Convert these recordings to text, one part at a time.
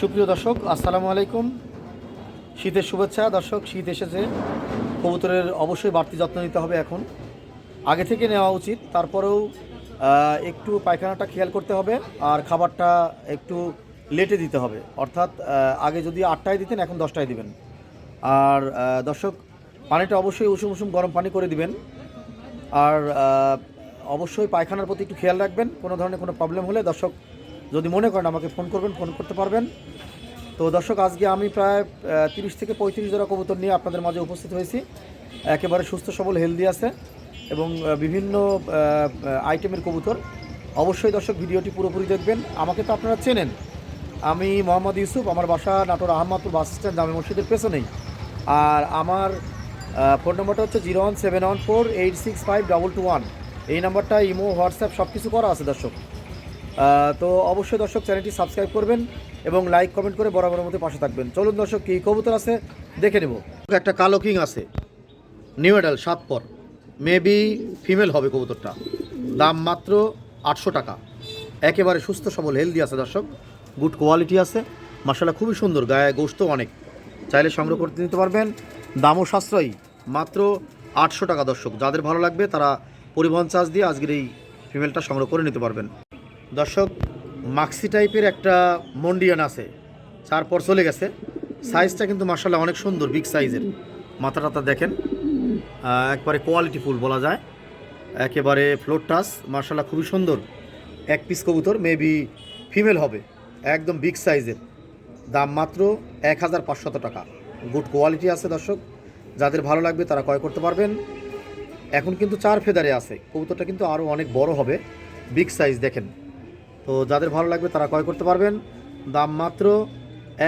সুপ্রিয় দর্শক, আসসালামু আলাইকুম। শীতের শুভেচ্ছা। দর্শক, শীত এসেছে। কবুতরের অবশ্যই বাড়তি যত্ন নিতে হবে এখন। আগে থেকে নেওয়া উচিত। তারপরেও একটু পায়খানাটা খেয়াল করতে হবে আর খাবারটা একটু লেটে দিতে হবে। অর্থাৎ আগে যদি আটটায় দিতেন, এখন দশটায় দিবেন। আর দর্শক, পানিটা অবশ্যই উষুম উষুম গরম পানি করে দিবেন। আর অবশ্যই পায়খানার প্রতি একটু খেয়াল রাখবেন। কোনো ধরনের কোনো প্রবলেম হলে দর্শক যদি মনে করেন আমাকে ফোন করবেন, ফোন করতে পারবেন। তো দর্শক, আজকে আমি প্রায় তিরিশ থেকে পঁয়ত্রিশ জোড়া কবুতর নিয়ে আপনাদের মাঝে উপস্থিত হয়েছি। একেবারে সুস্থ, সবল হেলদি আছে এবং বিভিন্ন আইটেমের কবুতর। অবশ্যই দর্শক, ভিডিওটি পুরোপুরি দেখবেন। আমাকে তো আপনারা চেনেন। আমি মোহাম্মদ ইউসুফ, আমার বাসা নাটোর আহমদপুর বাস স্ট্যান্ড, জামে মসজিদের পেছনেই। আর আমার ফোন নম্বরটা হচ্ছে zero one seven one four eight six five double two one. এই নাম্বারটা ইমো, হোয়াটসঅ্যাপ সব কিছু করা আছে দর্শক। তো অবশ্যই দর্শক চ্যানেলটি সাবস্ক্রাইব করবেন এবং লাইক, কমেন্ট করে বরাবরের মধ্যে পাশে থাকবেন। চলুন দর্শক, কী কবুতর আছে দেখে নেব। একটা কালো কিং আছে, নিউ এডাল সাত পর। মেবি ফিমেল হবে কবুতরটা। দাম মাত্র আটশো টাকা। একেবারে সুস্থ, সবল হেলদি আছে দর্শক। গুড কোয়ালিটি আছে। মশলা খুবই সুন্দর। গায়ে গোস্ত অনেক। চাইলে সংগ্রহ করতে নিতে পারবেন। দামও সাশ্রয়ী। মাত্র আটশো টাকা দর্শক। যাদের ভালো লাগবে, তারা পরিবহন চার্জ দিয়ে আজকের এই ফিমেলটা সংগ্রহ করে নিতে পারবেন। দর্শক মাক্সি টাইপের একটা মন্ডিয়ান আছে। তারপর চলে গেছে। সাইজটা কিন্তু মার্শাল্লাহ অনেক সুন্দর বিগ সাইজের মাথা টাথা দেখেন। একবারে কোয়ালিটি ফুল বলা যায়। একেবারে ফ্লোর টাস মার্শাল্লাহ খুবই সুন্দর। এক পিস কবুতর মেবি ফিমেল হবে। একদম বিগ সাইজের দাম মাত্র এক হাজার পাঁচশত টাকা। গুড কোয়ালিটি আছে দর্শক। যাদের ভালো লাগবে তারা ক্রয় করতে পারবেন। এখন কিন্তু চার ফেদারে আছে। কবুতরটা কিন্তু আরও অনেক বড় হবে। বিগ সাইজ দেখেন। তো যাদের ভালো লাগবে তারা ক্রয় করতে পারবেন। দাম মাত্র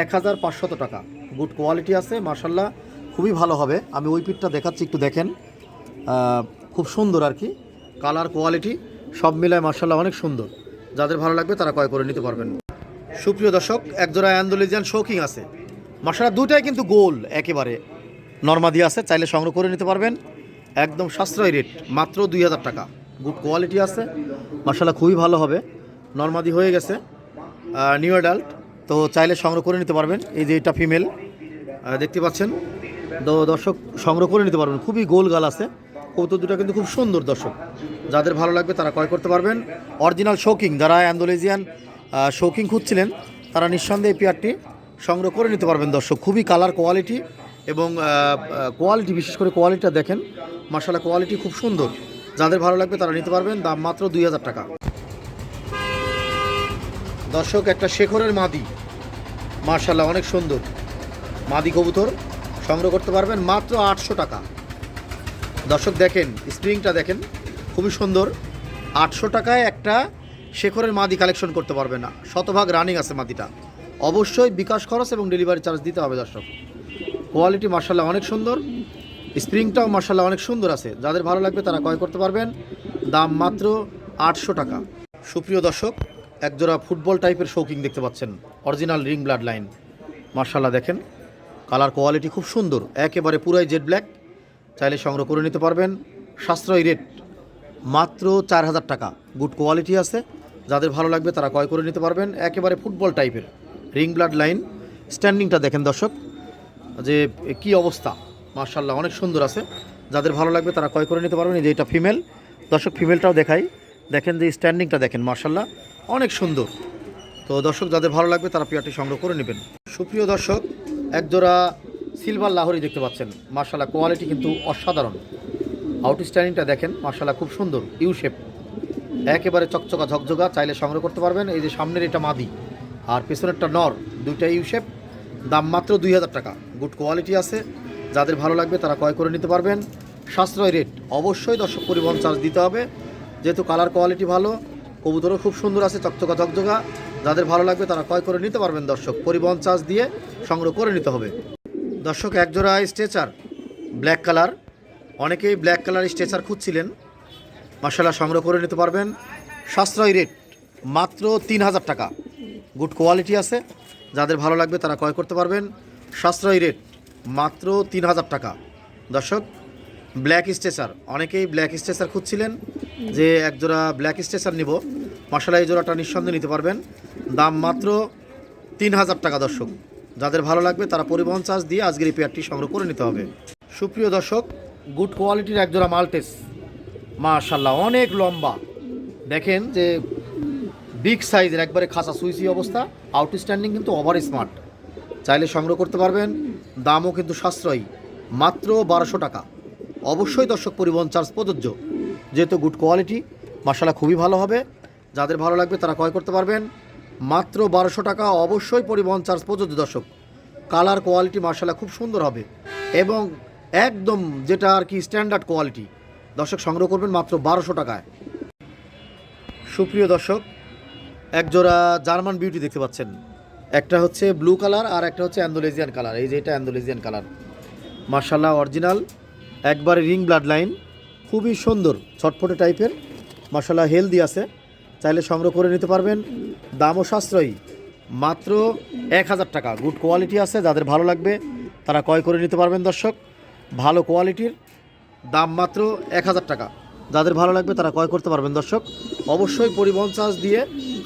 এক হাজার পাঁচশত টাকা। গুড কোয়ালিটি আছে মার্শাল্লাহ খুবই ভালো হবে। আমি ওই পিঠটা দেখাচ্ছি, একটু দেখেন। খুব সুন্দর আর কি। কালার কোয়ালিটি সব মিলায় মার্শাল্লাহ অনেক সুন্দর। যাদের ভালো লাগবে তারা ক্রয় করে নিতে পারবেন। সুপ্রিয় দর্শক, একজোড়া অ্যান্ডোলিজিয়ান শৌকিং আছে। মার্শাল্লাহ দুটাই কিন্তু গোল, একেবারে। নর্মাদি আছে, চাইলে সংগ্রহ করে নিতে পারবেন। একদম সাশ্রয়ী রেট মাত্র দুই হাজার টাকা। গুড কোয়ালিটি আছে। মার্শাল্লাহ খুবই ভালো হবে। নর্মাদি হয়ে গেছে নিউ অ্যাডাল্ট তো চাইলে সংগ্রহ করে নিতে পারবেন। এই যে এটা ফিমেল দেখতে পাচ্ছেন? তো দর্শক, সংগ্রহ করে নিতে পারবেন। খুবই গোল গাল আছে। কৌতুক দুটো কিন্তু খুব সুন্দর দর্শক। যাদের ভালো লাগবে তারা ক্রয় করতে পারবেন। অরিজিনাল শৌকিং যারা অ্যান্ডোলেজিয়ান শৌকিং খুঁজছিলেন, তারা নিঃসন্দেহে পেয়ারটি সংগ্রহ করে নিতে পারবেন দর্শক। খুবই কালার কোয়ালিটি এবং কোয়ালিটি বিশেষ করে কোয়ালিটিটা দেখেন। মার্শাল্লাহ কোয়ালিটি খুব সুন্দর। যাদের ভালো লাগবে তারা নিতে পারবেন। দাম মাত্র দুই হাজার টাকা। দর্শক, একটা শেখরের মাদি। মার্শাল্লাহ অনেক সুন্দর। মাদি কবুতর, সংগ্রহ করতে পারবেন মাত্র আটশো টাকা। দর্শক, দেখেন স্প্রিংটা দেখেন, খুবই সুন্দর। আটশো টাকায় একটা শেখরের মাদি কালেকশন করতে পারবে না। শতভাগ রানিং আছে মাদিটা। অবশ্যই বিকাশ খরচ এবং ডেলিভারি চার্জ দিতে হবে দর্শক। কোয়ালিটি মার্শাল্লাহ অনেক সুন্দর। স্প্রিংটাও মার্শাল্লাহ অনেক সুন্দর আছে। যাদের ভালো লাগবে তারা ক্রয় করতে পারবেন। দাম মাত্র আটশো টাকা। সুপ্রিয় দর্শক একজোড়া ফুটবল টাইপের শৌকিং দেখতে পাচ্ছেন। অরিজিনাল রিং ব্লাড লাইন মার্শাল্লাহ দেখেন। কালার কোয়ালিটি খুব সুন্দর। একেবারে পুরাই জেড ব্ল্যাক চাইলে সংগ্রহ করে নিতে পারবেন। সাশ্রয় রেট মাত্র চার হাজার টাকা। গুড কোয়ালিটি আছে। যাদের ভালো লাগবে তারা ক্রয় করে নিতে পারবেন। একেবারে ফুটবল টাইপের রিং ব্লাড লাইন স্ট্যান্ডিংটা দেখেন দর্শক। যে কি অবস্থা। মার্শাল্লাহ অনেক সুন্দর আছে। যাদের ভালো লাগবে তারা ক্রয় করে নিতে পারবেন। এই যে এটা ফিমেল দর্শক ফিমেলটাও দেখাই। দেখেন যে স্ট্যান্ডিংটা দেখেন, মার্শাল্লাহ। অনেক সুন্দর। তো দর্শক, যাদের ভালো লাগবে তারা পেয়ারটি সংগ্রহ করে নেবেন। সুপ্রিয় দর্শক, একজোড়া সিলভার লাহরি দেখতে পাচ্ছেন। মার্শাল্লাহ কোয়ালিটি কিন্তু অসাধারণ। আউটস্ট্যান্ডিংটা দেখেন মার্শাল্লাহ খুব সুন্দর, ইউ শেপ। একেবারে চকচকা, ঝকঝকা, চাইলে সংগ্রহ করতে পারবেন। এই যে সামনের এটা মাদি। আর পেছনেরটা নর দুইটা ইউ শেপ। দাম মাত্র দুই হাজার টাকা। গুড কোয়ালিটি আছে। যাদের ভালো লাগবে তারা ক্রয় করে নিতে পারবেন। সাশ্রয় রেট অবশ্যই দর্শক পরিবহন চার্জ দিতে হবে। যেহেতু কালার কোয়ালিটি ভালো কবুতরও খুব সুন্দর আছে, চকচকা ঝকঝকা। যাদের ভালো লাগবে তারা ক্রয় করে নিতে পারবেন দর্শক। পরিবহন চার্জ দিয়ে সংগ্রহ করে নিতে হবে। দর্শক, একজোড়া স্ট্রেচার, ব্ল্যাক কালার। অনেকেই ব্ল্যাক কালার স্ট্রেচার খুঁজছিলেন। মার্শাল্লাহ সংগ্রহ করে নিতে পারবেন। সাশ্রয়ী রেট মাত্র তিন হাজার টাকা। গুড কোয়ালিটি আছে। যাদের ভালো লাগবে তারা ক্রয় করতে পারবেন। সাশ্রয়ী রেট মাত্র তিন হাজার টাকা। দর্শক, ব্ল্যাক স্ট্রেচার। অনেকেই ব্ল্যাক স্ট্রেচার খুঁজছিলেন। যে এক জোড়া ব্ল্যাক স্টেশন নিব। মশলা এই জোড়াটা নিঃসন্দেহে নিতে পারবেন। দাম মাত্র তিন হাজার টাকা দর্শক। যাদের ভালো লাগবে তারা পরিবহন চার্জ দিয়ে আজকের এই পেয়ারটি সংগ্রহ করে নিতে হবে। সুপ্রিয় দর্শক, গুড কোয়ালিটির এক জোড়া মাল্টেস মাশাল্লাহ অনেক লম্বা। দেখেন যে বিগ সাইজের, একবারে খাসা সুইসি অবস্থা। আউটস্ট্যান্ডিং কিন্তু ওভার স্মার্ট চাইলে সংগ্রহ করতে পারবেন। দামও কিন্তু সাশ্রয়ী। মাত্র বারোশো টাকা। অবশ্যই দর্শক, পরিবহন চার্জ প্রযোজ্য। যেহেতু গুড কোয়ালিটি মশালা খুবই ভালো হবে। যাদের ভালো লাগবে তারা ক্রয় করতে পারবেন। মাত্র বারোশো টাকা, অবশ্যই পরিবহন চার্জ প্রযোজ্য দর্শক। কালার কোয়ালিটি মার্শালা খুব সুন্দর হবে। এবং একদম যেটা আর কি স্ট্যান্ডার্ড কোয়ালিটি দর্শক, সংগ্রহ করবেন মাত্র বারোশো টাকায়। সুপ্রিয় দর্শক এক জোড়া জার্মান বিউটি দেখতে পাচ্ছেন। একটা হচ্ছে ব্লু কালার আর একটা হচ্ছে অ্যান্ডোলেজিয়ান কালার এই যে এটা অ্যান্ডোলেজিয়ান কালার মার্শাল্লাহ অরিজিনাল একবারে রিং ব্লাড লাইন খুবই সুন্দর, ছটফটে টাইপের। মার্শাল্লাহ হেলদি আছে। চাইলে সংগ্রহ করে নিতে পারবেন। দামও সাশ্রয়ী। মাত্র এক হাজার টাকা। গুড কোয়ালিটি আছে, যাদের ভালো লাগবে, তারা ক্রয় করে নিতে পারবেন, দর্শক। ভালো কোয়ালিটির দাম মাত্র এক হাজার টাকা। যাদের ভালো লাগবে, তারা ক্রয় করতে পারবেন, দর্শক। অবশ্যই পরিবহন চার্জ দিয়ে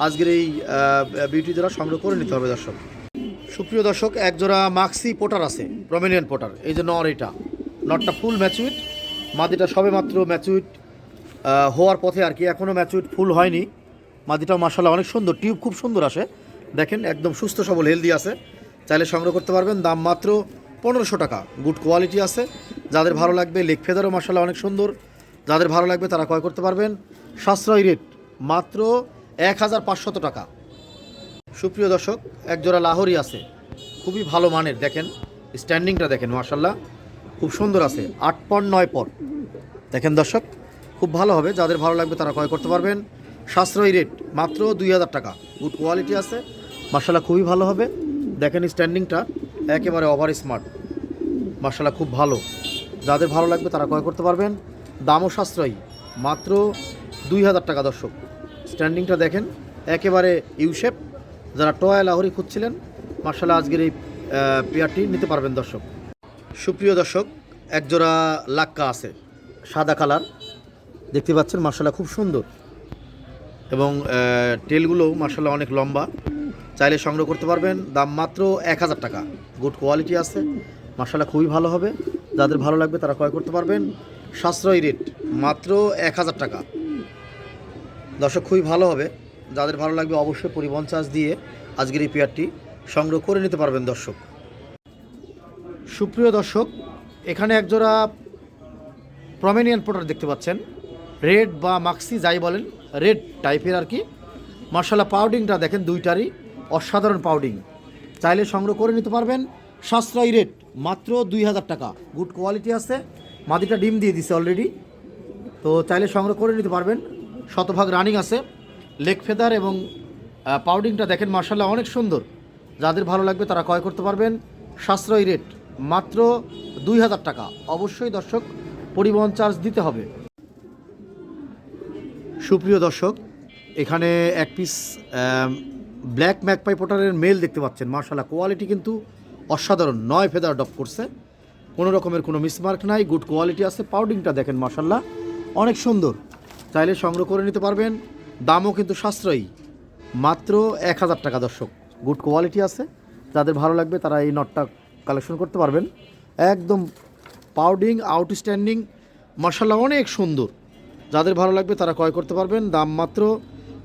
আজকের এই বিউটি জোড়া সংগ্রহ করে নিতে হবে, দর্শক। সুপ্রিয় দর্শক এক জোড়া মাক্সি পোটার আছে প্রমিনিয়ান পোটার এই যে নর এটা। নটটা ফুল ম্যাচুইট মাদিটা সবে মাত্র ম্যাচুইট হওয়ার পথে আর কি এখনও ম্যাচুইট ফুল হয়নি। মাদিটাও মাসাল্লাহ অনেক সুন্দর, টিউব খুব সুন্দর আসে। দেখেন একদম সুস্থ সবল হেলদি আছে। চাইলে সংগ্রহ করতে পারবেন, দাম মাত্র পনেরোশো টাকা। গুড কোয়ালিটি আছে। যাদের ভালো লাগবে লেগ ফেদারও মাসাল্লাহ অনেক সুন্দর। যাদের ভালো লাগবে, তারা ক্রয় করতে পারবেন। সাশ্রয় রেট মাত্র এক হাজার পাঁচশত টাকা। সুপ্রিয় দর্শক এক জোড়া লাহোরি আছে। খুবই ভালো মানের, দেখেন স্ট্যান্ডিংটা দেখেন মার্শাল্লাহ খুব সুন্দর আছে, আট পর নয় পর দেখেন দর্শক, খুব ভালো হবে, যাদের ভালো লাগবে তারা ক্রয় করতে পারবেন। সাশ্রয়ী রেট মাত্র দুই হাজার টাকা। গুড কোয়ালিটি আছে মার্শাল্লাহ খুবই ভালো হবে। দেখেন স্ট্যান্ডিংটা একেবারে ওভার স্মার্ট মার্শাল্লাহ খুব ভালো। যাদের ভালো লাগবে তারা ক্রয় করতে পারবেন। দামও সাশ্রয়ী, মাত্র দুই হাজার টাকা দর্শক। স্ট্যান্ডিংটা দেখেন, একেবারে ইউশেপ যারা টয় লাহরি খুঁজছিলেন মার্শাল্লাহ আজকের এই পেয়ারটি নিতে পারবেন দর্শক। সুপ্রিয় দর্শক একজোড়া লাক্কা আছে সাদা কালার। দেখতে পাচ্ছেন মার্শাল্লাহ খুব সুন্দর। এবং আহ, টেলগুলোও মার্শাল্লাহ অনেক লম্বা। চাইলে সংগ্রহ করতে পারবেন দাম মাত্র এক হাজার টাকা। গুড কোয়ালিটি আছে মার্শাল্লাহ খুবই ভালো হবে। যাদের ভালো লাগবে তারা ক্রয় করতে পারবেন। সাশ্রয়ী রেট মাত্র এক হাজার টাকা। দর্শক খুবই ভালো হবে। যাদের ভালো লাগবে অবশ্যই পরিবহন চার্জ দিয়ে আজকের এই পেয়ারটি সংগ্রহ করে নিতে পারবেন দর্শক। সুপ্রিয় দর্শক, এখানে একজোড়া প্রমেনিয়ান পোটার দেখতে পাচ্ছেন। রেড বা মাক্সি যাই বলেন রেড টাইপের আর কি। মার্শাল্লাহ পাউডিংটা দেখেন দুইটারই, অসাধারণ পাউডিং চাইলে সংগ্রহ করে নিতে পারবেন। সাশ্রয়ী রেট মাত্র দুই হাজার টাকা। গুড কোয়ালিটি আছে। মাদিটা ডিম দিয়ে দিছে অলরেডি তো চাইলে সংগ্রহ করে নিতে পারবেন। শতভাগ রানিং আছে। লেগ ফেদার এবং পাউডিংটা দেখেন মার্শাল্লাহ অনেক সুন্দর। যাদের ভালো লাগবে তারা ক্রয় করতে পারবেন। সাশ্রয়ী রেট মাত্র দুই হাজার টাকা। অবশ্যই দর্শক, পরিবহন চার্জ দিতে হবে। সুপ্রিয় দর্শক, এখানে এক পিস ব্ল্যাক ম্যাকপাই পোটারের মেল দেখতে পাচ্ছেন। মার্শাল্লাহ কোয়ালিটি কিন্তু অসাধারণ। নয় ফেদার ডপ করছে। কোনো রকমের কোনো মিসমার্ক নাই গুড কোয়ালিটি আছে। পাউডিংটা দেখেন মার্শাল্লাহ অনেক সুন্দর। চাইলে সংগ্রহ করে নিতে পারবেন। দামও কিন্তু সাশ্রয়ী। মাত্র এক হাজার টাকা দর্শক। গুড কোয়ালিটি আছে। যাদের ভালো লাগবে তারা এই নটটা কালেকশন করতে পারবেন। একদম পাউডিং আউটস্ট্যান্ডিং মশালা অনেক সুন্দর। যাদের ভালো লাগবে তারা ক্রয় করতে পারবেন। দাম মাত্র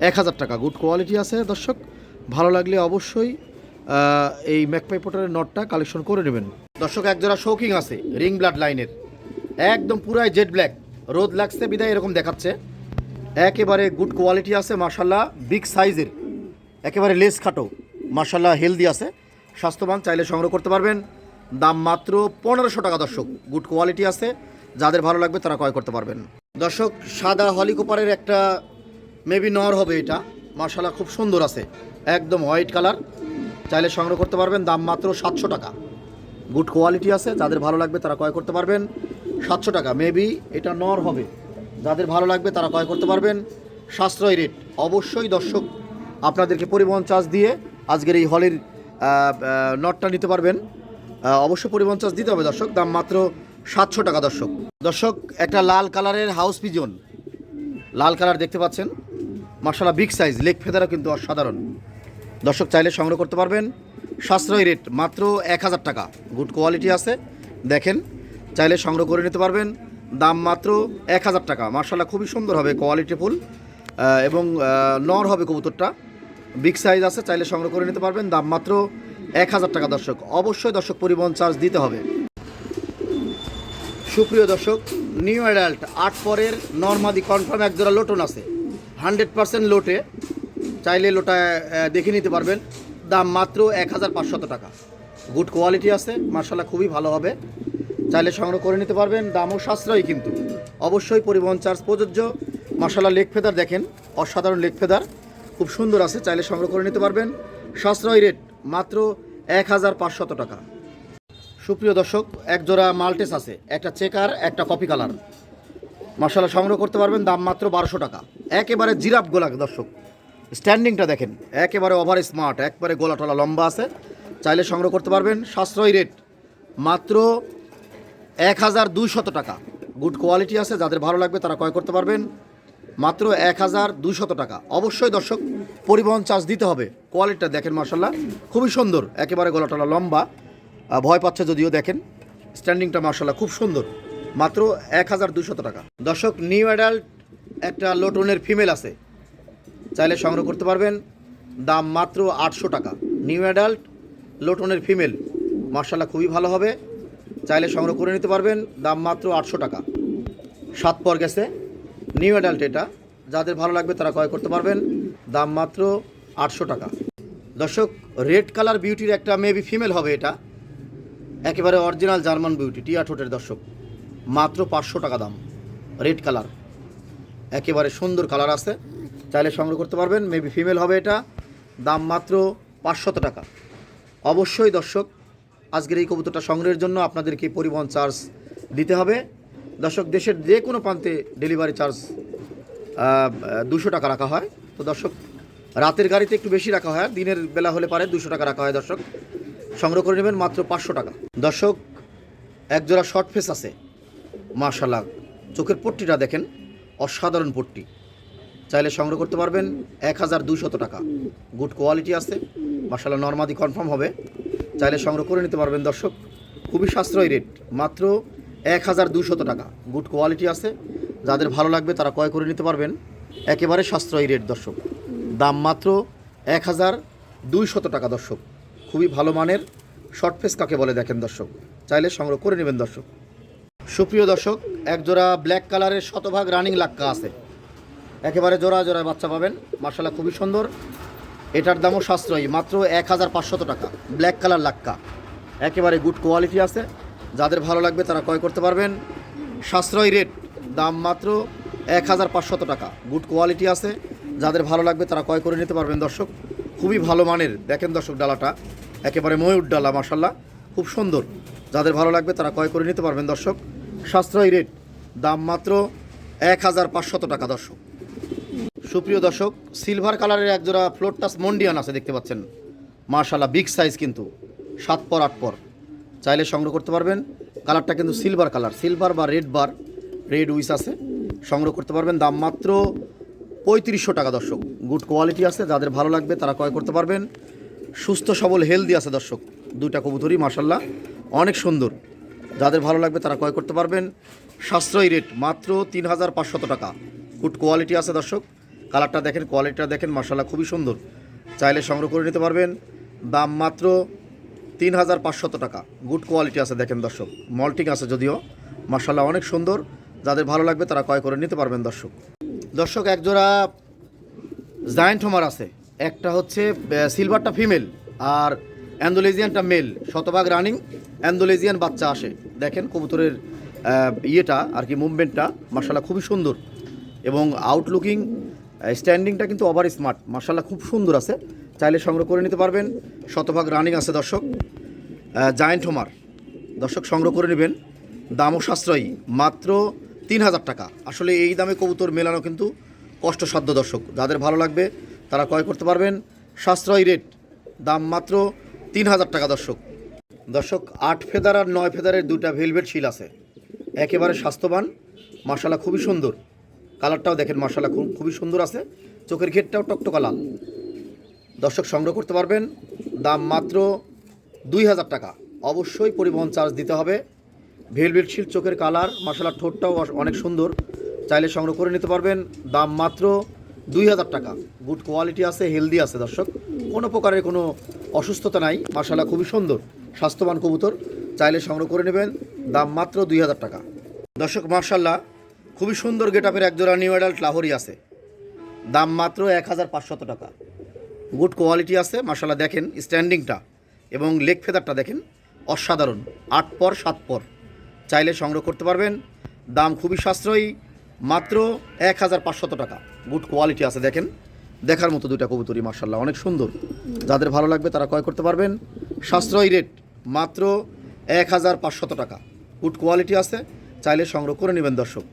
এক হাজার টাকা। গুড কোয়ালিটি আছে দর্শক। ভালো লাগলে অবশ্যই এই ম্যাকপাই পোটারের নটটা কালেকশন করে নেবেন। দর্শক একজোড়া শৌকিং আছে রিং ব্লাড লাইনের একদম পুরাই জেড ব্ল্যাক রোদ লাগছে, বিদায় এরকম দেখাচ্ছে। একেবারে গুড কোয়ালিটি আছে মার্শাল্লাহ বিগ সাইজের একেবারে লেস খাটো। মার্শাল্লাহ হেলদি আছে। স্বাস্থ্যবান চাইলে সংগ্রহ করতে পারবেন। দাম মাত্র পনেরোশো টাকা দর্শক। গুড কোয়ালিটি আছে। যাদের ভালো লাগবে তারা ক্রয় করতে পারবেন। দর্শক, সাদা হলিকোপারের একটা মেবি নর হবে এটা। মার্শাল্লাহ খুব সুন্দর আছে। একদম হোয়াইট কালার। চাইলে সংগ্রহ করতে পারবেন। দাম মাত্র সাতশো টাকা। গুড কোয়ালিটি আছে। যাদের ভালো লাগবে তারা ক্রয় করতে পারবেন। সাতশো টাকা। মেবি এটা নর হবে। যাদের ভালো লাগবে তারা ক্রয় করতে পারবেন। সাশ্রয় রেট। অবশ্যই দর্শক, আপনাদেরকে পরিবহন চার্জ দিয়ে আজকের এই হলের নটটা নিতে পারবেন। অবশ্য পরিবহন চার্জ দিতে হবে দর্শক, দাম মাত্র সাতশো টাকা দর্শক। দর্শক, একটা লাল কালারের হাউস পিজন। লাল কালার দেখতে পাচ্ছেন। মার্শাল্লাহ বিগ সাইজ লেগ ফেদারও কিন্তু অসাধারণ। দর্শক, চাইলে সংগ্রহ করতে পারবেন। সাশ্রয়ী রেট মাত্র এক হাজার টাকা। গুড কোয়ালিটি আছে। দেখেন, চাইলে সংগ্রহ করে নিতে পারবেন। দাম মাত্র এক হাজার টাকা। মার্শাল্লাহ খুবই সুন্দর হবে কোয়ালিটি ফুল এবং নর হবে কবুতরটা। বিগ সাইজ আছে, চাইলে সংগ্রহ করে নিতে পারবেন। দাম মাত্র এক হাজার টাকা দর্শক। অবশ্যই দর্শক পরিবহন চার্জ দিতে হবে। সুপ্রিয় দর্শক নিউ অ্যাডাল্ট আট পরের নর্মাদি কনফার্ম এক জোড়া লোটন আছে। হান্ড্রেড পার্সেন্ট লোটে চাইলে লোটা দেখে নিতে পারবেন। দাম মাত্র এক হাজার পাঁচশত টাকা। গুড কোয়ালিটি আছে মার্শাল্লাহ খুবই ভালো হবে। চাইলে সংগ্রহ করে নিতে পারবেন, দামও সাশ্রয়ী কিন্তু। অবশ্যই পরিবহন চার্জ প্রযোজ্য। মার্শাল্লাহ লেগ ফেদার দেখেন, অসাধারণ লেগ ফেদার খুব সুন্দর আছে, চাইলে সংগ্রহ করে নিতে পারবেন। সাশ্রয়ী রেট মাত্র এক হাজার পাঁচশত টাকা। সুপ্রিয় দর্শক, এক জোড়া মাল্টেস আছে, একটা চেকার, একটা কপি কালার। মশলা সংগ্রহ করতে পারবেন, দাম মাত্র বারোশো টাকা। একেবারে জিরাপ গোলা দর্শক। স্ট্যান্ডিংটা দেখেন, একেবারে ওভার স্মার্ট একবারে গোলা টলা লম্বা আছে। চাইলে সংগ্রহ করতে পারবেন, সাশ্রয়ী রেট মাত্র এক হাজার দুইশত টাকা। গুড কোয়ালিটি আছে, যাদের ভালো লাগবে তারা ক্রয় করতে পারবেন। মাত্র এক হাজার দুইশত টাকা। অবশ্যই দর্শক, পরিবহন চার্জ দিতে হবে। কোয়ালিটিটা দেখেন মার্শাল্লাহ খুবই সুন্দর। একেবারে গলাটলা লম্বা। ভয় পাচ্ছে যদিও দেখেন। স্ট্যান্ডিংটা মার্শাল্লাহ খুব সুন্দর। মাত্র এক হাজার দুইশত টাকা। দর্শক নিউ অ্যাডাল্ট একটা লোটনের ফিমেল আছে। চাইলে সংগ্রহ করতে পারবেন। দাম মাত্র আটশো টাকা। নিউ অ্যাডাল্ট লোটনের ফিমেল মার্শাল্লাহ খুবই ভালো হবে। চাইলে সংগ্রহ করে নিতে পারবেন। দাম মাত্র আটশো টাকা। সাত পর গেছে। নিউ অ্যাডাল্ট এটা। যাদের ভালো লাগবে তারা ক্রয় করতে পারবেন। দাম মাত্র আটশো টাকা। দর্শক, রেড কালার বিউটির একটা মেবি ফিমেল হবে এটা। একেবারে অরিজিনাল জার্মান বিউটি, টিয়া ঠোঁটের দর্শক। মাত্র পাঁচশো টাকা দাম। Red colour. একেবারে সুন্দর কালার আছে। চাইলে সংগ্রহ করতে পারবেন। মেবি ফিমেল হবে এটা। দাম মাত্র পাঁচশত টাকা। অবশ্যই দর্শক, আজকের এই কবুতরটা সংগ্রহের জন্য আপনাদেরকে পরিবহন চার্জ দিতে হবে। দর্শক, দেশের যে কোনো প্রান্তে ডেলিভারি চার্জ দুশো টাকা রাখা হয়। তো দর্শক, রাতের গাড়িতে একটু বেশি রাখা হয়। দিনের বেলা হলে পারে দুশো টাকা রাখা হয় দর্শক। সংগ্রহ করে নেবেন মাত্র পাঁচশো টাকা। দর্শক এক জোড়া শর্ট ফেস আছে। মার্শাল্লাহ চোখের পট্টিটা দেখেন, অসাধারণ পট্টি। চাইলে সংগ্রহ করতে পারবেন এক হাজার দুশত টাকা। গুড কোয়ালিটি আছে। মার্শাল্লাহ নর্মাদি কনফার্ম হবে। চাইলে সংগ্রহ করে নিতে পারবেন দর্শক। খুবই সাশ্রয়ী রেট মাত্র এক হাজার দুশত টাকা। গুড কোয়ালিটি আছে। যাদের ভালো লাগবে তারা ক্রয় করে নিতে পারবেন। একেবারে সাশ্রয়ী রেট দর্শক। দাম মাত্র এক হাজার দুইশত টাকা, দর্শক। খুবই ভালো মানের শর্ট ফেস কাকে বলে দেখেন, দর্শক। চাইলে সংগ্রহ করে নেবেন, দর্শক। সুপ্রিয় দর্শক এক জোড়া ব্ল্যাক কালারের শতভাগ রানিং লাক্কা আছে। একেবারে জোড়া জোড়ায় বাচ্চা পাবেন। মার্শাল্লাহ খুবই সুন্দর। এটার দামও সাশ্রয়ী, মাত্র এক হাজার পাঁচশত টাকা। ব্ল্যাক কালার লাক্কা। একেবারে গুড কোয়ালিটি আছে। যাদের ভালো লাগবে তারা ক্রয় করতে পারবেন। সাশ্রয়ী রেট, দাম মাত্র এক হাজার পাঁচশত টাকা। গুড কোয়ালিটি আছে। যাদের ভালো লাগবে তারা ক্রয় করে নিতে পারবেন দর্শক। খুবই ভালো মানের, দেখেন দর্শক ডালাটা। একেবারে ময়ূর ডালা মার্শাল্লাহ খুব সুন্দর। যাদের ভালো লাগবে তারা ক্রয় করে নিতে পারবেন দর্শক। সাশ্রয়ী রেট, দাম মাত্র এক হাজার পাঁচশত টাকা দর্শক। সুপ্রিয় দর্শক, সিলভার কালারের একজোড়া ফ্লোর টাস মন্ডিয়ান আছে, দেখতে পাচ্ছেন। মার্শাল্লাহ বিগ সাইজ কিন্তু। সাত পর, আট পর। চাইলে সংগ্রহ করতে পারবেন। কালারটা কিন্তু সিলভার কালার সিলভার বা রেড বার রেড উইস আছে। সংগ্রহ করতে পারবেন। দাম মাত্র পঁয়ত্রিশশো টাকা দর্শক। গুড কোয়ালিটি আছে, যাদের ভালো লাগবে তারা ক্রয় করতে পারবেন। সুস্থ, সবল হেলদি আছে দর্শক। দুইটা কবুতরই মার্শাল্লাহ অনেক সুন্দর। যাদের ভালো লাগবে তারা ক্রয় করতে পারবেন। সাশ্রয়ী রেট মাত্র তিন হাজার পাঁচশত টাকা। গুড কোয়ালিটি আছে দর্শক। কালারটা দেখেন কোয়ালিটিটা দেখেন মার্শাল্লাহ খুবই সুন্দর। চাইলে সংগ্রহ করে নিতে পারবেন। দাম মাত্র তিন হাজার পাঁচশত টাকা। গুড কোয়ালিটি আছে দেখেন দর্শক। মল্টিং আছে যদিও। মার্শাল্লাহ অনেক সুন্দর। যাদের ভালো লাগবে তারা ক্রয় করে নিতে পারবেন দর্শক। দর্শক একজোড়া জায়েন্ট হোমার আছে। একটা হচ্ছে সিলভারটা ফিমেল আর অ্যান্ডোলেজিয়ানটা মেল শতভাগ রানিং অ্যান্ডোলেজিয়ান বাচ্চা আসে। দেখেন কবুতরের ইয়েটা আর কি মুভমেন্টটা মার্শাল্লাহ খুবই সুন্দর। এবং আউটলুকিং স্ট্যান্ডিংটা কিন্তু ওভার স্মার্ট মার্শাল্লাহ খুব সুন্দর আছে। চাইলে সংগ্রহ করে নিতে পারবেন। শতভাগ রানিং আছে দর্শক। Giant homer. দর্শক, সংগ্রহ করে নেবেন। দামও সাশ্রয়ী, মাত্র তিন হাজার টাকা। আসলে এই দামে কবুতর মেলানো কিন্তু কষ্টসাধ্য দর্শক। যাদের ভালো লাগবে, তারা ক্রয় করতে পারবেন। সাশ্রয়ী রেট, দাম মাত্র তিন হাজার টাকা দর্শক। দর্শক, আট ফেদার আর নয় ফেদারের দুটা ভেলভেট শিল আছে। একেবারে স্বাস্থ্যবান। মার্শাল্লাহ খুবই সুন্দর। কালারটাও দেখেন খুব খুবই সুন্দর আছে। চোখের ঘেরটাও টকটকা লাল। দর্শক সংগ্রহ করতে পারবেন। দাম মাত্র দুই হাজার টাকা। অবশ্যই পরিবহন চার্জ দিতে হবে। ভেলভেট শিল চোখের কালার মশলার ঠোঁটটাও অনেক সুন্দর। চাইলে সংগ্রহ করে নিতে পারবেন। দাম মাত্র দুই হাজার টাকা। গুড কোয়ালিটি আছে, হেলদি আছে দর্শক। কোনো প্রকারের কোনো অসুস্থতা নাই। মশালা খুবই সুন্দর। স্বাস্থ্যবান কবুতর। চাইলে সংগ্রহ করে নেবেন। দাম মাত্র দুই হাজার টাকা। দর্শক, মার্শাল্লাহ, খুবই সুন্দর গেটআপের একজোড়া নিউ অ্যাডাল্ট লাহোরি আছে। দাম মাত্র এক হাজার পাঁচশত টাকা। গুড কোয়ালিটি আছে মাসালা দেখেন স্ট্যান্ডিংটা এবং লেগ ফেদারটা দেখেন অসাধারণ, আট পর সাত পর। চাইলে সংগ্রহ করতে পারবেন, দাম খুবই সাশ্রয়ী, মাত্র এক হাজার পাঁচশত টাকা। গুড কোয়ালিটি আছে দেখেন, দেখার মতো দুইটা কবুতরি মার্শাল্লাহ অনেক সুন্দর। যাদের ভালো লাগবে তারা ক্রয় করতে পারবেন, সাশ্রয়ী রেট মাত্র এক হাজার পাঁচশত টাকা। গুড কোয়ালিটি আছে, চাইলে সংগ্রহ করে নেবেন দর্শক।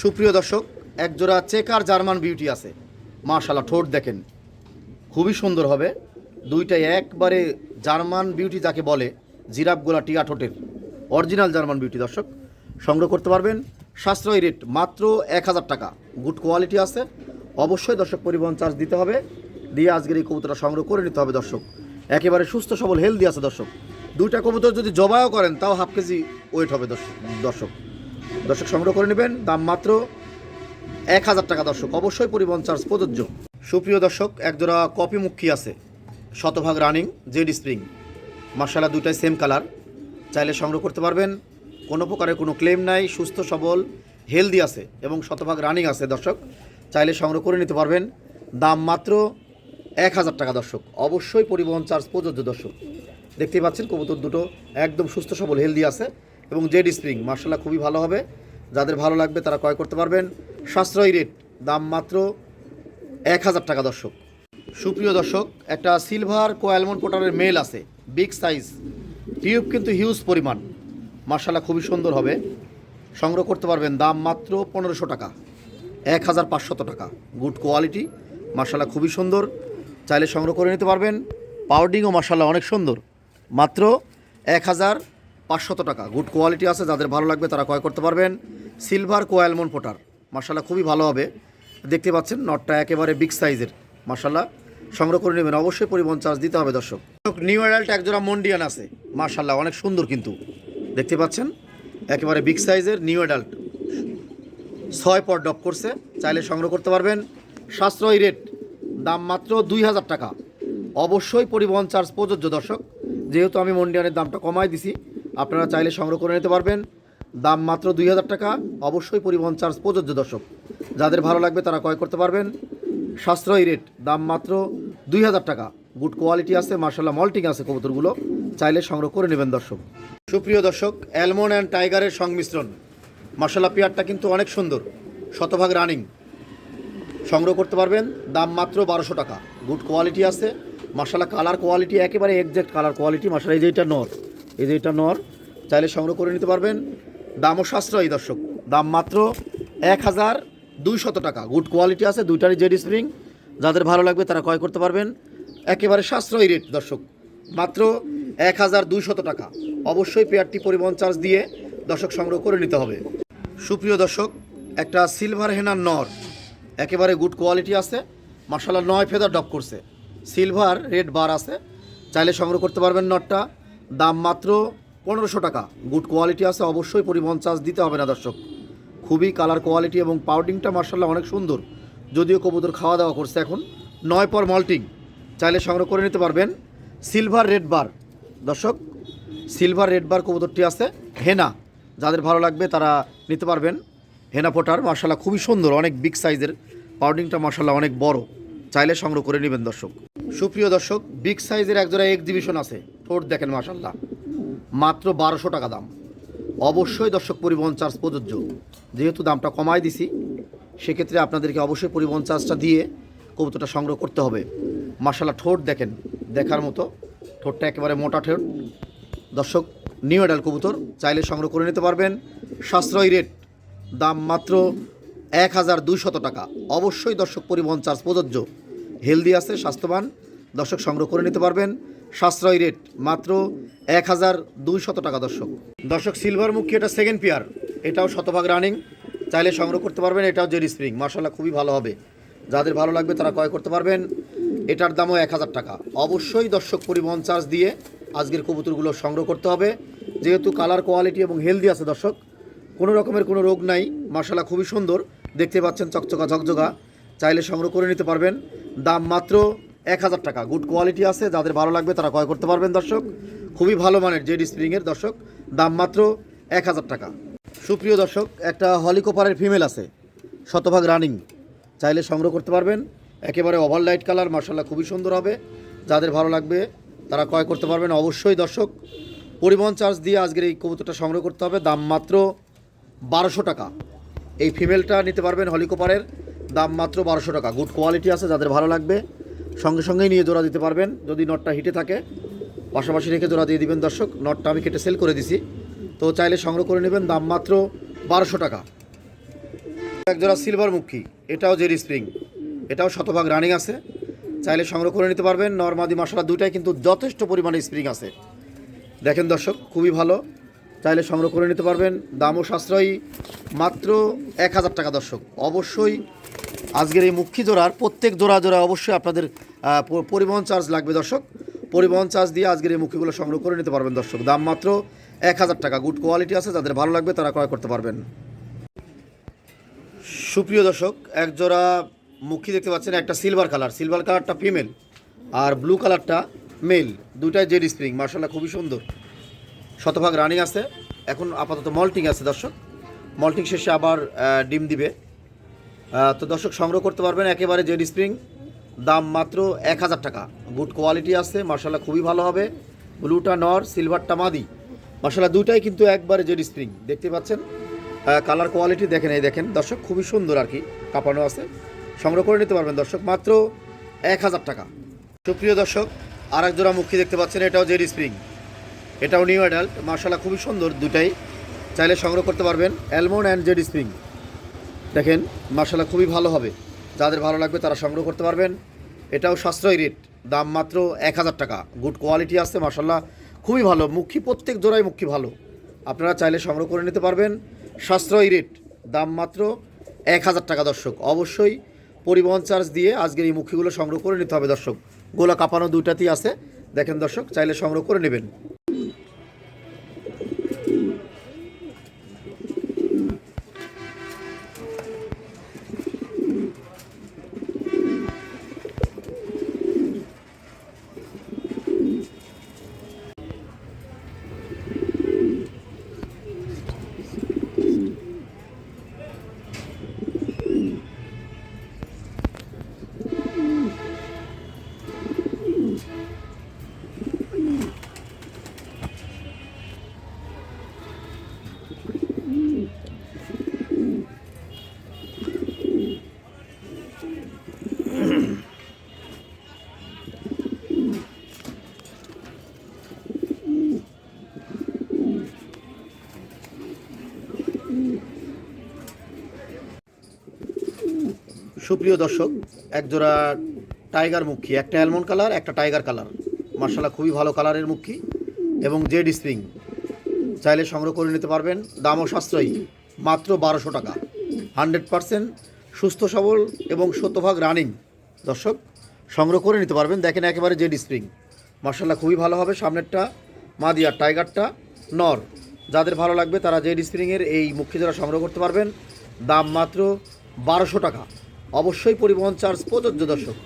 সুপ্রিয় দর্শক, একজোড়া চেকার জার্মান বিউটি আছে মার্শাল্লাহ ঠোঁট দেখেন। খুবই সুন্দর হবে। দুইটাই একবারে জার্মান বিউটি যাকে বলে জিরাফগোলা টিয়া ঠোঁটের। অরিজিনাল জার্মান বিউটি, দর্শক। সংগ্রহ করতে পারবেন। সাশ্রয়ী রেট মাত্র এক হাজার টাকা। গুড কোয়ালিটি আছে। অবশ্যই দর্শক পরিবহন চার্জ দিতে হবে। দিয়ে আজকের এই কবুতরটা সংগ্রহ করে নিতে হবে, দর্শক। একেবারে সুস্থ, সবল হেলদি আছে, দর্শক। দুইটা কবুতর যদি জবাইও করেন, তাও হাফ কেজি ওয়েট হবে, দর্শক। দর্শক দর্শক সংগ্রহ করে নেবেন। দাম মাত্র এক হাজার টাকা, দর্শক। অবশ্যই পরিবহন চার্জ প্রযোজ্য। সুপ্রিয় দর্শক, একজোড়া কপি মুখী আছে। শতভাগ রানিং, জেড স্প্রিং। মার্শালা দুটাই সেম কালার চাইলে সংগ্রহ করতে পারবেন। কোনো প্রকারের কোনো ক্লেম নাই, সুস্থ, সবল হেলদি আছে এবং শতভাগ রানিং আছে দর্শক। চাইলে সংগ্রহ করে নিতে পারবেন। দাম মাত্র এক হাজার টাকা দর্শক। অবশ্যই পরিবহন চার্জ প্রযোজ্য দর্শক। দেখতেই পাচ্ছেন কবুতর দুটো একদম সুস্থ, সবল হেলদি আছে এবং জেড স্প্রিং। মার্শাল্লাহ খুবই ভালো হবে। যাদের ভালো লাগবে তারা ক্রয় করতে পারবেন। সাশ্রয়ী রেট দাম মাত্র এক হাজার টাকা, দর্শক। সুপ্রিয় দর্শক, একটা সিলভার কোয়ালমন পোটারের মেল আছে, বিগ সাইজ, টিউব কিন্তু হিউজ পরিমাণ। মার্শাল্লাহ খুবই সুন্দর হবে। সংগ্রহ করতে পারবেন দাম মাত্র পনেরোশো টাকা, এক হাজার পাঁচশত টাকা। গুড কোয়ালিটি মার্শাল্লাহ খুবই সুন্দর। চাইলে সংগ্রহ করে নিতে পারবেন। পাউডিংও মার্শাল্লাহ অনেক সুন্দর। মাত্র এক হাজার পাঁচশত টাকা। গুড কোয়ালিটি আছে, যাদের ভালো লাগবে তারা ক্রয় করতে পারবেন। সিলভার কোয়ালমন পোটার মার্শাল্লাহ খুবই ভালো হবে। দেখতে পাচ্ছেন নটটা একেবারে বিগ সাইজের মার্শাল্লাহ সংগ্রহ করে নেবেন। অবশ্যই পরিবহন চার্জ দিতে হবে দর্শক। নিউ অ্যাডাল্ট একজোড়া মন্ডিয়ান আছে। মার্শাল্লাহ অনেক সুন্দর কিন্তু। দেখতে পাচ্ছেন, একেবারে বিগ সাইজের নিউ অ্যাডাল্ট ছয় পর ডপ করছে, চাইলে সংগ্রহ করতে পারবেন। সাশ্রয়ী রেট দাম মাত্র দুই হাজার টাকা। অবশ্যই পরিবহন চার্জ প্রযোজ্য দর্শক। যেহেতু আমি মন্ডিয়ানের দামটা কমাই দিছি, আপনারা চাইলে সংগ্রহ করে নিতে পারবেন। দাম মাত্র দুই হাজার টাকা, অবশ্যই পরিবহন চার্জ প্রযোজ্য দর্শক। যাদের ভালো লাগবে তারা ক্রয় করতে পারবেন। সাশ্রয়ী রেট, দাম মাত্র দুই হাজার টাকা। গুড কোয়ালিটি আছে মার্শাল্লাহ মল্টিং আছে কবুতরগুলো। চাইলে সংগ্রহ করে নেবেন দর্শক। সুপ্রিয় দর্শক, অ্যালমন্ড অ্যান্ড টাইগারের সংমিশ্রণ। মশলা পেয়ারটা কিন্তু অনেক সুন্দর, শতভাগ রানিং। সংগ্রহ করতে পারবেন, দাম মাত্র বারোশো টাকা। গুড কোয়ালিটি আছে মশলা কালার কোয়ালিটি একেবারে এক্সাক্ট কালার কোয়ালিটি মশলা এই যে এটা নর, এই যে এটা নর, চাইলে সংগ্রহ করে নিতে পারবেন। দামও সাশ্রয়ী দর্শক। দাম মাত্র এক হাজার দুইশত টাকা। গুড কোয়ালিটি আছে, দুইটারই জেডি স্প্রিং। যাদের ভালো লাগবে তারা ক্রয় করতে পারবেন। একেবারে সাশ্রয়ী রেট দর্শক। মাত্র এক হাজার দুইশত টাকা। অবশ্যই পেয়ারটি পরিবহন চার্জ দিয়ে দর্শক সংগ্রহ করে নিতে হবে। সুপ্রিয় দর্শক, একটা সিলভার হেনার নর। একেবারে গুড কোয়ালিটি আছে। মার্শাল্লাহ নয় ফেদার ডপ করছে। সিলভার রেড বার আছে। চাইলে সংগ্রহ করতে পারবেন নটটা দাম মাত্র পনেরোশো টাকা। গুড কোয়ালিটি আছে, অবশ্যই পরিবহন চার্জ দিতে হবে না দর্শক। খুবই কালার কোয়ালিটি এবং পাউডিংটা মার্শাল্লাহ অনেক সুন্দর। যদিও কবুতর খাওয়া দাওয়া করছে এখন। নয় পর মল্টিং চাইলে সংগ্রহ করে নিতে পারবেন সিলভার রেড বার দর্শক সিলভার রেড বার কবুতরটি আছে হেনা যাদের ভালো লাগবে তারা নিতে পারবেন। হেনা ফোটার মার্শাল্লাহ খুবই সুন্দর, অনেক বিগ সাইজের পাউডিংটা মার্শাল্লাহ অনেক বড়। চাইলে সংগ্রহ করে নেবেন দর্শক। সুপ্রিয় দর্শক বিগ সাইজের একজোড়া এক্সিবিশন আছে। ঠোঁট দেখেন মার্শাল্লাহ। মাত্র বারোশো টাকা দাম। অবশ্যই দর্শক পরিবহন চার্জ প্রযোজ্য। যেহেতু দামটা কমাই দিছি, সেক্ষেত্রে আপনাদেরকে অবশ্যই পরিবহন চার্জটা দিয়ে কবুতরটা সংগ্রহ করতে হবে। মার্শাল্লাহ ঠোঁট দেখেন, দেখার মতো। ঠোঁটটা একেবারে মোটা ঠোঁট। দর্শক, নিউ এডাল কবুতর, চাইলে সংগ্রহ করে নিতে পারবেন। সাশ্রয়ী রেট, দাম মাত্র এক হাজার দুইশত টাকা। অবশ্যই দর্শক পরিবহন চার্জ প্রযোজ্য। হেলদি আছে, স্বাস্থ্যবান। দর্শক সংগ্রহ করে নিতে পারবেন। সাশ্রয়ী রেট মাত্র এক হাজার দুইশত টাকা, দর্শক। দর্শক সিলভার মুখী, এটা সেকেন্ড পেয়ার এটাও শতভাগ রানিং চাইলে সংগ্রহ করতে পারবেন, এটাও জেরি স্প্রিং মার্শাল্লাহ খুবই ভালো হবে। যাদের ভালো লাগবে, তারা ক্রয় করতে পারবেন। এটার দামও এক হাজার টাকা। অবশ্যই দর্শক, পরিবহন চার্জ দিয়ে আজকের কবুতরগুলো সংগ্রহ করতে হবে। যেহেতু কালার কোয়ালিটি এবং হেলদি আছে, দর্শক, কোনো রকমের কোনো রোগ নাই। মশালা খুবই সুন্দর। দেখতে পাচ্ছেন, চকচকা ঝকঝকা। চাইলে সংগ্রহ করে নিতে পারবেন। দাম মাত্র এক হাজার টাকা। গুড কোয়ালিটি আছে, যাদের ভালো লাগবে তারা ক্রয় করতে পারবেন দর্শক। খুবই ভালো মানের জেডি স্প্রিংয়ের দর্শক, দাম মাত্র এক হাজার টাকা। সুপ্রিয় দর্শক, একটা হলিকোপারের ফিমেল আছে, শতভাগ রানিং চাইলে সংগ্রহ করতে পারবেন। একেবারে ওভার লাইট কালার মার্শাল্লাহ খুবই সুন্দর হবে। যাদের ভালো লাগবে তারা ক্রয় করতে পারবেন অবশ্যই দর্শক। পরিবহন চার্জ দিয়ে আজকের এই কবুতরটা সংগ্রহ করতে হবে, দাম মাত্র বারোশো টাকা। এই ফিমেলটা নিতে পারবেন হলিকোপারের, দাম মাত্র বারোশো টাকা। গুড কোয়ালিটি আছে, যাদের ভালো লাগবে সঙ্গে সঙ্গেই নিয়ে জোড়া দিতে পারবেন। যদি নটটা হিটে থাকে, পাশাপাশি রেখে জোড়া দিয়ে দিবেন দর্শক। নটটা আমি কেটে সেল করে দিছি। তো চাইলে সংগ্রহ করে নেবেন, দাম মাত্র বারোশো টাকা। এক জোড়া সিলভার মুখী এটাও জেরি স্প্রিং এটাও শতভাগ রানিং আছে। চাইলে সংগ্রহ করে নিতে পারবেন। নর্মাদি মশলা দুটাই কিন্তু যথেষ্ট পরিমাণে স্প্রিং আছে। দেখেন দর্শক, খুবই ভালো। চাইলে সংগ্রহ করে নিতে পারবেন। দামও সাশ্রয়ী। মাত্র এক হাজার টাকা দর্শক। অবশ্যই আজকের এই মুখী জোড়ার প্রত্যেক জোড়া জোড়া অবশ্যই আপনাদের পরিবহন চার্জ লাগবে দর্শক। পরিবহন চার্জ দিয়ে আজকের এই মুখীগুলো সংগ্রহ করে নিতে পারবেন দর্শক। দাম মাত্র এক হাজার টাকা। গুড কোয়ালিটি আছে, যাদের ভালো লাগবে তারা ক্রয় করতে পারবেন। সুপ্রিয় দর্শক, এক জোড়া মুখী দেখতে পাচ্ছেন, একটা সিলভার কালার। সিলভার কালারটা ফিমেল আর ব্লু কালারটা মেল। দুটাই জেড স্প্রিং মার্শাল্লাহ খুবই সুন্দর। শতভাগ রানিং আছে। এখন আপাতত মল্টিং আছে দর্শক। মল্টিং শেষে আবার ডিম দিবে। তো দর্শক, সংগ্রহ করতে পারবেন একেবারে জেড স্প্রিং। দাম মাত্র এক হাজার টাকা। গুড কোয়ালিটি আছে মার্শাল্লাহ খুবই ভালো হবে। ব্লুটা নর, সিলভারটা মাদি। মার্শাল্লাহ দুটাই কিন্তু একবারে জেড স্প্রিং। দেখতে পাচ্ছেন? কালার কোয়ালিটি দেখেন, এই দেখেন। দর্শক, খুবই সুন্দর আর কি, কাঁপানো আছে। সংগ্রহ করে নিতে পারবেন দর্শক, মাত্র এক হাজার টাকা। সুপ্রিয় দর্শক আর এক জোড়া মুখী দেখতে পাচ্ছেন, এটাও জেড স্প্রিং। এটাও নিউ অ্যাডাল্ট মার্শাল্লাহ খুবই সুন্দর দুটাই চাইলে সংগ্রহ করতে পারবেন, অ্যালমন্ড অ্যান্ড জেড স্প্রিং। দেখেন মার্শাল্লাহ খুবই ভালো হবে। যাদের ভালো লাগবে তারা সংগ্রহ করতে পারবেন। এটাও সাশ্রয়ী রেট, দাম মাত্র এক হাজার টাকা। গুড কোয়ালিটি আছে মার্শাল্লাহ খুবই ভালো, মুখী প্রত্যেক জোড়াই মুখী ভালো। আপনারা চাইলে সংগ্রহ করে নিতে পারবেন। সাশ্রয়ী রেট, দাম মাত্র এক হাজার টাকা, দর্শক। অবশ্যই পরিবহন চার্জ দিয়ে আজকের এই মুখীগুলো সংগ্রহ করে নিতে হবে, দর্শক। গোলা কাঁপানো দুইটাতেই আছে। দেখেন দর্শক, চাইলে সংগ্রহ করে নেবেন। সুপ্রিয় দর্শক এক জোড়া টাইগার মুখী, একটা অ্যালমন্ড কালার একটা টাইগার কালার মার্শাল্লাহ, খুবই ভালো কালারের মুখী এবং জেড স্প্রিং। চাইলে সংগ্রহ করে নিতে পারবেন। দামও সাশ্রয়ী, মাত্র বারোশো টাকা। হান্ড্রেড পারসেন্ট সুস্থ সবল এবং শতভাগ রানিং। দর্শক সংগ্রহ করে নিতে পারবেন। দেখেন একেবারে জেড স্প্রিং। মার্শাল্লাহ খুবই ভালো হবে। সামনেরটা মাদিয়ার টাইগারটা, নর। যাদের ভালো লাগবে তারা জেড স্প্রিংয়ের এই মুখী যারা সংগ্রহ করতে পারবেন। দাম মাত্র বারোশো টাকা। অবশ্যই পরিবহন চার্জ প্রযোজ্য দর্শক।